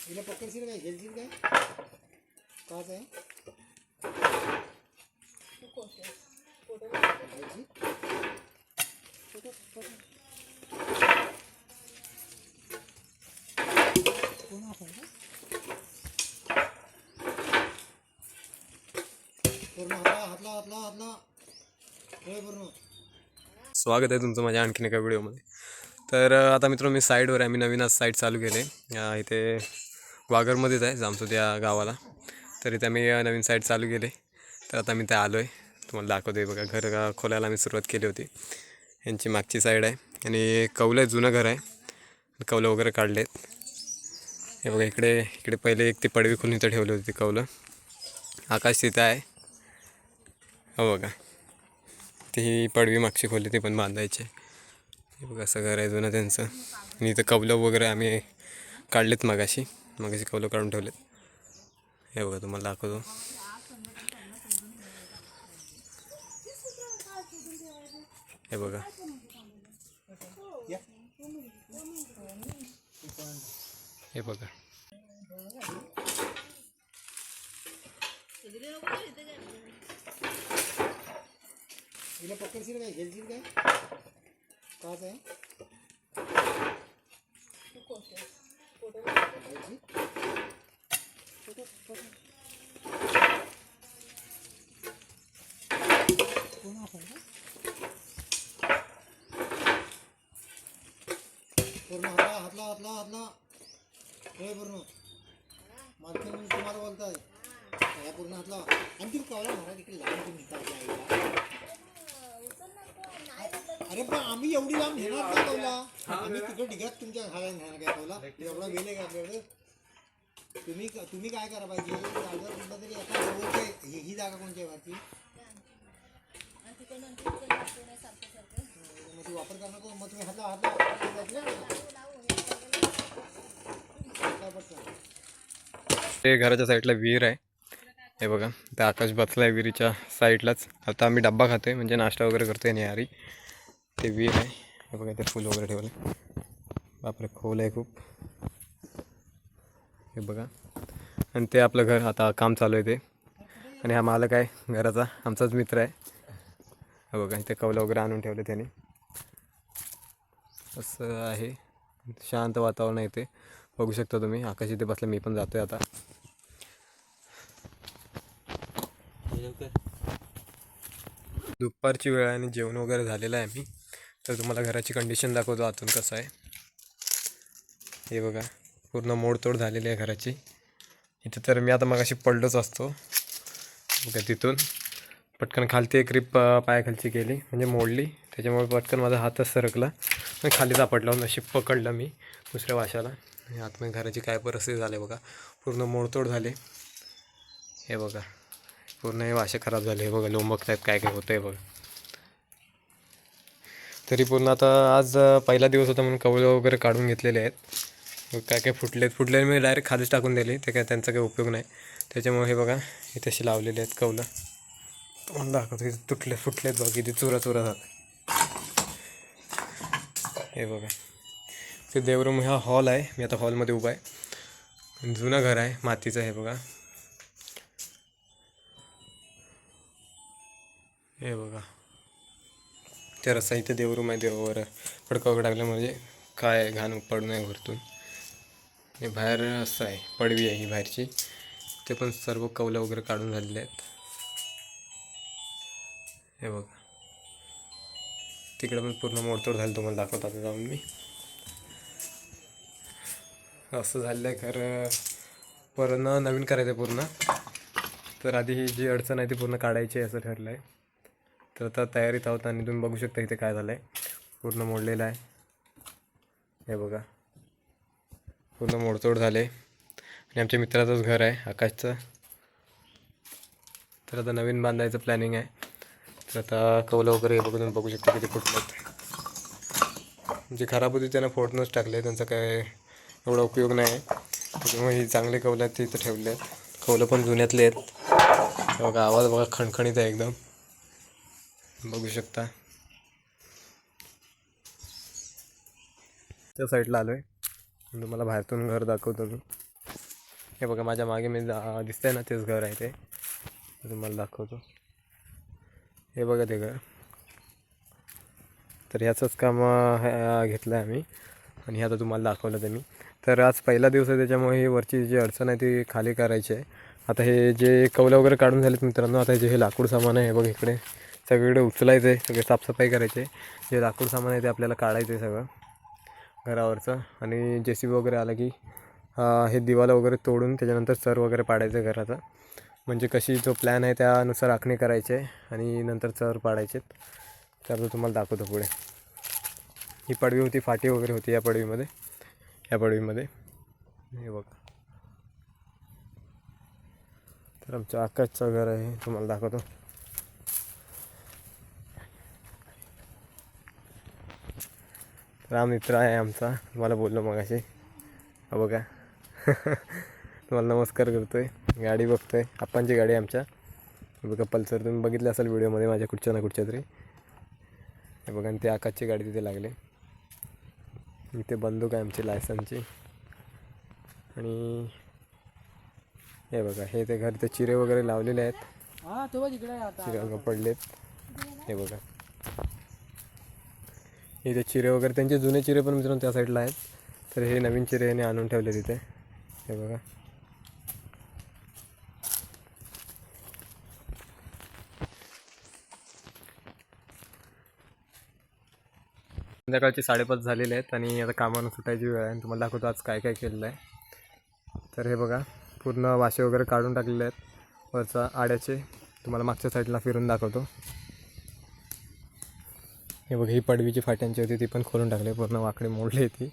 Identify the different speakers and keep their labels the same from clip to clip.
Speaker 1: हिला पकडशील काय घेशील काय काच आहे घ्यायची? Photo, photo. कोण आपण का? पूर्ण हातला हातला हातला हातला हे पूर्ण
Speaker 2: स्वागत आहे तुमचं माझ्या आणखीन एका व्हिडिओमध्ये. तर आता मित्र मी साईडवर आहे. मी नवीन आज साईट चालू केले. इथे वागरमध्येच आहे जामसूत या गावाला. तर इथे आम्ही नवीन साईट चालू केले. तर आता मी ते आलो आहे तुम्हाला दाखवतो आहे बघा. घर खोलायला आम्ही सुरुवात केली होती. यांची मागची साईड आहे. आणि कौलं आहे जुनं घर आहे. कौलं वगैरे काढले आहेत हे बघा इकडे इकडे पहिले एक ती पडवी खोलून इथं ठेवली होती कौलं. आकाश तिथं आहे. हो बघा. ती ही पडवी मागची खोली ती पण बांधायची. हे बघा असं घर आहे जुनं त्यांचं. आणि इथं कवलं वगैरे आम्ही काढलेत मगाशी. मगाशी कवलं काढून ठेवलेत. हे बघा तुम्हाला दाखवतो. हे बघा. हे बघा.
Speaker 1: हिला पकडशील काय घेशील काय काच आहे घ्यायची? Photo, photo. कोण आपण का? पूर्ण हातला हातला हातला हातला हे पूर्ण मालकी म्हणून तुम्हाला बोलताय काय पूर्ण हातला आणि ती कवला मारा तिकडे लावून तुम्ही हिताची आईला. अरे पण आम्ही एवढी लांब घेणार का कवला आम्ही तिकडे ढिगात तुमच्या घालायला नेणार काय कवला एवढा वेळ आहे का आपल्याकडे? तुम्ही तुम्ही काय करा पाहिजे? जागेवर कुठला तरी एका जवळचे ही ही जागा कोणती आहे वरती? मग ती वापर करणार का? मग तुम्ही हातला हातला काय पटकन?
Speaker 2: ते घराच्या साईडला विहीर आहे. हे बघा ते आकाश बसला आहे विहिरीच्या साईडलाच. आता आम्ही डब्बा खातोय म्हणजे नाश्ता वगैरे करतोय न्याहारी ते वीर आहे. हे बघा ते फुल वगैरे ठेवलं. बापरे खोल आहे खूप. हे बघा. आणि ते आपलं घर आता काम चालू आहे ते. आणि हा मालक आहे घराचा आमचाच मित्र आहे. हे बघा इथे कवलं वगैरे आणून ठेवलं त्याने. असं आहे. शांत वातावरण आहे ते बघू शकता तुम्ही आकाश इथे बसलं मी पण जातो आहे आता. दुपारची वेळ आहे आणि जेवण वगैरे झालेलं आहे मी. तर तुम्हाला घराची कंडिशन दाखवतो आतून कसं आहे. हे बघा पूर्ण मोडतोड झालेली आहे घराची. इथे तर मी आता मगाशी पडलोच असतो. बघा तिथून. पटकन खालती एक रिप पायाखालची केली म्हणजे मोडली. त्याच्यामुळे पटकन माझा हातच सरकला. आणि खाली सापडला नशीब पकडलं मी दुसऱ्या वाशाला. आणि आतमध्ये घराची काय परिस्थिती झाली बघा. पूर्ण मोडतोड झाली. हे बघा. पूर्ण हे वाशे खराब झाले. हे बघा लोंबक आहेत काय काय होतं आहे बघा. तरी पूर्ण आता आज पहिला दिवस होता म्हणून कवलं वगैरे काढून घेतलेले आहेत. काय काय फुटलेत फुटलेले मी डायरेक्ट खालीच टाकून दिले. ते काय त्यांचा काही उपयोग नाही. त्याच्यामुळे हे बघा इथे अशी लावलेले आहेत कवलं तुम्हाला दाखवतो इथे तुटले फुटलेत बघा किती चुरा चुरा झाला. हे बघा. ते देवरूम हा हॉल आहे. मी आता हॉलमध्ये उभा आहे. जुनं घर आहे मातीचं आहे बघा. हे बघा. त्या रस्ता इथे देवरू आहे देवावर फडका वगैरे टाकलं म्हणजे काय घाण पडू नये वरतून. हे बाहेर असं आहे पडवी आहे ही बाहेरची. ते पण सर्व कवलं वगैरे काढून झालेले आहेत. हे बघा. तिकडे पण पूर्ण मोडतोड झाली तुम्हाला दाखवत आता जाऊन मी. असं झालं आहे खरं. पूर्ण नवीन करायचं आहे पूर्ण. तर आधी ही जी अडचण आहे ती पूर्ण काढायची आहे असं ठरलं आहे तर आता तयारीत आहोत आणि तुम्ही बघू शकता इथे काय झालं आहे पूर्ण मोडलेलं आहे. हे बघा. पूर्ण मोडतोड झाले. आणि आमच्या मित्राचंच घर आहे आकाशचं. तर आता नवीन बांधायचं प्लॅनिंग आहे. तर आता कौलं वगैरे हे बघून बघू शकता किती फुटलेत जे खराब होती त्यांना फोडूनच टाकले त्यांचा काय एवढा उपयोग नाही आहे. त्याच्यामुळे ही चांगले कौलं आहेत ते इथं ठेवले आहेत कौलं पण जुन्यातले आहेत. बघा आवाज बघा खणखणीत आहे एकदम. बघू शकता. त्या साईडला आलो आहे तुम्हाला बाहेरतून घर दाखवतो मी. हे बघा माझ्या मागे मी दिसतंय ना तेच घर आहे ते. तुम्हाला दाखवतो. हे बघा ते घर. तर ह्याचंच काम घेतलं आहे आम्ही. आणि हे आता तुम्हाला दाखवलं ते मी. तर आज पहिला दिवस आहे त्याच्यामुळे ही वरची जी अडचण आहे ती खाली करायची आहे. आता हे जे कवलं वगैरे काढून झालेत मित्रांनो आता जे हे लाकूड सामान आहे हे बघ इकडे. सगळीकडे उचलायचं आहे सगळे साफसफाई करायची. आहे जे लाकूड सामान आहे ते आपल्याला काढायचं आहे सगळं घरावरचं. आणि जे सी बी वगैरे आलं की हे दिवाला वगैरे तोडून त्याच्यानंतर सर वगैरे पाडायचं आहे घराचा. म्हणजे कशी जो प्लॅन आहे त्यानुसार आखणी करायची आहे आणि नंतर चर पाडायचे तर तुम्हाला दाखवतो पुढे. ही पडवी होती फाटी वगैरे होती या पडवीमध्ये. या पडवीमध्ये. हे बघ. तर आमच्या आकाशचं घर आहे तुम्हाला दाखवतो. हा मित्र आहे आमचा. तुम्हाला बोललो मग असे हा बघा. तुम्हाला नमस्कार करतोय. गाडी बघतोय. आप्पांची गाडी आहे आमच्या. बघा पल्सर. तुम्ही बघितलं असाल व्हिडिओमध्ये माझ्या कुठच्या ना कुठच्या तरी. हे बघा आणि ते आकाशची गाडी तिथे लागले. इथे बंदूक आहे आमची लायसनची. आणि हे बघा हे ते घर ते चिरे वगैरे लावलेले आहेत.
Speaker 3: आहे
Speaker 2: चिरे पडलेत. हे बघा. हे ते चिरे वगैरे त्यांचे जुने चिरे पण मित्रांनो त्या साईडला आहेत. तर हे नवीन चिरे याने आणून ठेवले तिथे हे बघा. संध्याकाळचे साडेपाच झालेले आहेत आणि आता कामानं सुटायची वेळ आहे आणि तुम्हाला दाखवतो आज काय काय केलेलं आहे. तर हे बघा पूर्ण वाशे वगैरे काढून टाकलेले आहेत. वरचा आड्याचे तुम्हाला मागच्या साईडला फिरून दाखवतो. हे बघ ही पडवीची फाट्यांची होती ती पण खोलून टाकली पूर्ण वाकडी मोडली ती.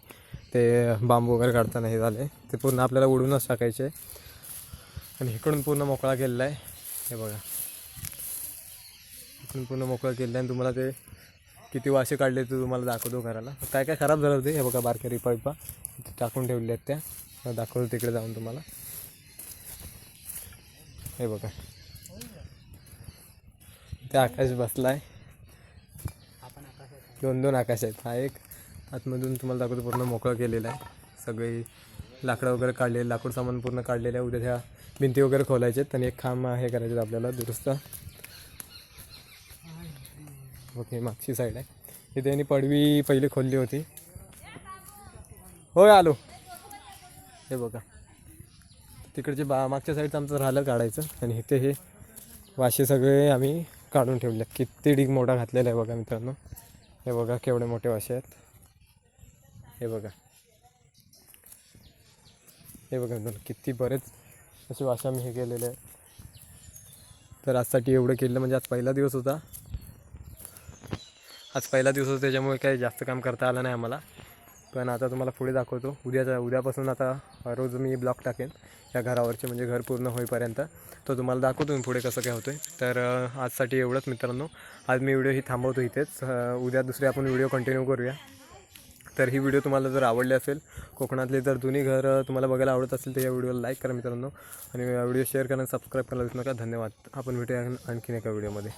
Speaker 2: ते बांबू वगैरे काढताना हे झाले. ते पूर्ण आपल्याला उडूनच टाकायचे. आणि इकडून पूर्ण मोकळा केलेला आहे. हे बघा. इकडून पूर्ण मोकळा केलेला आहे. आणि तुम्हाला ते किती वासे काढले ते तुम्हाला दाखवतो घराला. काय काय खराब झालं होते हे बघा बारक्या पाईपा टाकून ठेवले आहेत त्या. दाखवतो तिकडे जाऊन तुम्हाला. हे बघा. ते आकाश बसला आहे दोन दोन आकाश आहेत हा एक. आतमधून तुम्हाला दाखवतो पूर्ण मोकळं केलेलं आहे. सगळी लाकडं वगैरे काढलेली लाकूड सामान पूर्ण काढलेलं आहे. उद्या त्या भिंती वगैरे खोलायचे आहेत. आणि एक खांब हे करायचे आपल्याला दुरुस्त. ओके मागची साईड आहे. इथे त्यांनी पडवी पहिली खोलली होती. होय आलो. हे बघा. तिकडचे बा मागच्या साईडचं आमचं राहिलं काढायचं. आणि इथे हे वाशे सगळे आम्ही काढून ठेवले. आहेत. किती डिग मोठा घातलेला आहे बघा मित्रांनो. हे बघा केवढे मोठे वाशे आहेत. हे बघा. हे बघा मित्रांनो किती बरेच असे वाशे आम्ही हे केलेले आहेत. तर आजसाठी एवढं केलं म्हणजे आज पहिला दिवस होता. आज पहिला दिवस होता त्याच्यामुळे काही जास्त काम करता आलं नाही आम्हाला. पण आता तुम्हाला पुढे दाखवतो. उद्याचा उद्यापासून आता रोज मी ब्लॉक टाकेन. या घरावरचे म्हणजे घर पूर्ण होईपर्यंत. तो तुम्हाला दाखवतो मी पुढे कसं काय होतो आहे तर आजसाठी एवढंच मित्रांनो. आज मी व्हिडिओ ही थांबवतो इथेच. उद्या दुसरे आपण व्हिडिओ कंटिन्यू करूया. तर ही व्हिडिओ तुम्हाला जर आवडली असेल कोकणातले जर जुनी घर तुम्हाला बघायला आवडत असेल तर या व्हिडिओला लाईक करा मित्रांनो. आणि व्हिडिओ शेअर करा सबस्क्राईब करायला विसरू नका. धन्यवाद. आपण भेटूया आणखीन एका व्हिडिओमध्ये.